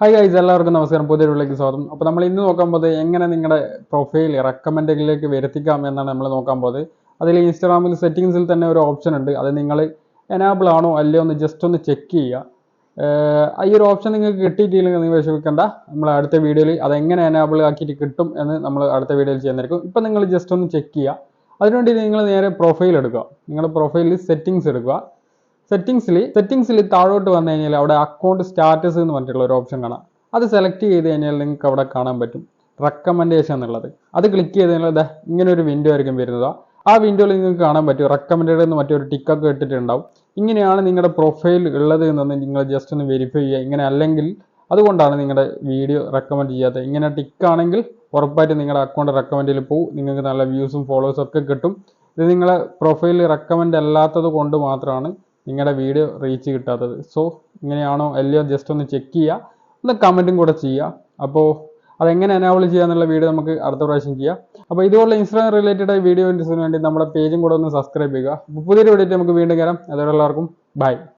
Hi guys എല്ലാവർക്കും നമസ്കാരം. പുതിയ വീട്ടിലേക്ക് സ്വാഗതം. അപ്പോൾ നമ്മൾ ഇന്ന് നോക്കാൻ പോകുന്നത് എങ്ങനെ നിങ്ങളുടെ പ്രൊഫൈൽ റെക്കമെൻഡിലേക്ക് വരുത്തിക്കാം എന്നാണ് നമ്മൾ നോക്കാൻ പോകുന്നത്. അതിൽ ഇൻസ്റ്റാഗ്രാമിൽ സെറ്റിങ്സിൽ തന്നെ ഒരു ഓപ്ഷൻ ഉണ്ട്. അത് നിങ്ങൾ എനാബിൾ ആണോ അല്ലയോ ഒന്ന് ജസ്റ്റ് ഒന്ന് ചെക്ക് ചെയ്യുക. ഈ ഒരു ഓപ്ഷൻ നിങ്ങൾക്ക് കിട്ടിയിട്ടില്ലെങ്കിൽ നിങ്ങൾ വിഷമിക്കേണ്ട. നമ്മൾ അടുത്ത വീഡിയോയിൽ അതെങ്ങനെ എനാബിൾ ആക്കിയിട്ട് കിട്ടും എന്ന് നമ്മൾ അടുത്ത വീഡിയോയിൽ ചെയ്യുന്നതായിരിക്കും. ഇപ്പം നിങ്ങൾ ജസ്റ്റ് ഒന്ന് ചെക്ക് ചെയ്യുക. അതിനുവേണ്ടി നിങ്ങൾ നേരെ പ്രൊഫൈൽ എടുക്കുക. നിങ്ങളുടെ പ്രൊഫൈലിൽ സെറ്റിങ്സ് എടുക്കുക. സെറ്റിങ്സിൽ സെറ്റിംഗ്സിൽ താഴോട്ട് വന്നു കഴിഞ്ഞാൽ അവിടെ അക്കൗണ്ട് സ്റ്റാറ്റസ് എന്ന് പറഞ്ഞിട്ടുള്ള ഒരു ഓപ്ഷൻ കാണാം. അത് സെലക്ട് ചെയ്ത് കഴിഞ്ഞാൽ നിങ്ങൾക്ക് അവിടെ കാണാൻ പറ്റും. റെക്കമെൻഡേഷൻ എന്നുള്ളത്. അത് ക്ലിക്ക് ചെയ്ത് കഴിഞ്ഞാൽ ഇങ്ങനെ ഒരു വിൻഡോ ആയിരിക്കും വരുന്നത്. ആ വിൻഡോയിൽ നിങ്ങൾക്ക് കാണാൻ പറ്റും. റെക്കമെൻഡഡ് എന്ന് മറ്റൊരു ടിക്കൊക്കെ ഇട്ടിട്ടുണ്ടാവും. ഇങ്ങനെയാണ് നിങ്ങളുടെ പ്രൊഫൈൽ ഉള്ളത് എന്നൊന്ന് നിങ്ങൾ ജസ്റ്റ് ഒന്ന് വെരിഫൈ ചെയ്യുക. ഇങ്ങനെ അല്ലെങ്കിൽ അതുകൊണ്ടാണ് നിങ്ങളുടെ വീഡിയോ റെക്കമെൻഡ് ചെയ്യാത്തത് ഇങ്ങനെ ടിക്ക് ആണെങ്കിൽ ഉറപ്പായിട്ടും നിങ്ങളുടെ അക്കൗണ്ട് റെക്കമെൻഡിൽ പോകും നിങ്ങൾക്ക് നല്ല വ്യൂസും ഫോളോവേഴ്സും ഒക്കെ കിട്ടും. ഇത് നിങ്ങളെ പ്രൊഫൈൽ റെക്കമെൻഡ് അല്ലാത്തത് കൊണ്ട് മാത്രമാണ് നിങ്ങളുടെ വീഡിയോ റീച്ച് കിട്ടാത്തത്. സോ ഇങ്ങനെയാണോ? അല്ലയോ? ജസ്റ്റ് ഒന്ന് ചെക്ക് ചെയ്യുക ഒന്ന് കമന്റും കൂടെ ചെയ്യുക അപ്പോൾ അതെങ്ങനെ എനാബിൾ ചെയ്യുക എന്നുള്ള വീഡിയോ നമുക്ക് അടുത്ത പ്രാവശ്യം ചെയ്യാം. അപ്പോൾ ഇതുപോലുള്ള ഇൻസ്റ്റാഗ്രാം റിലേറ്റഡ് വീഡിയോസിന് വേണ്ടി നമ്മുടെ പേജും കൂടെ ഒന്ന് സബ്സ്ക്രൈബ് ചെയ്യുക. പുതിയൊരു വീഡിയോ നമുക്ക് വീണ്ടും കയറാം അതോടെ എല്ലാവർക്കും ബൈ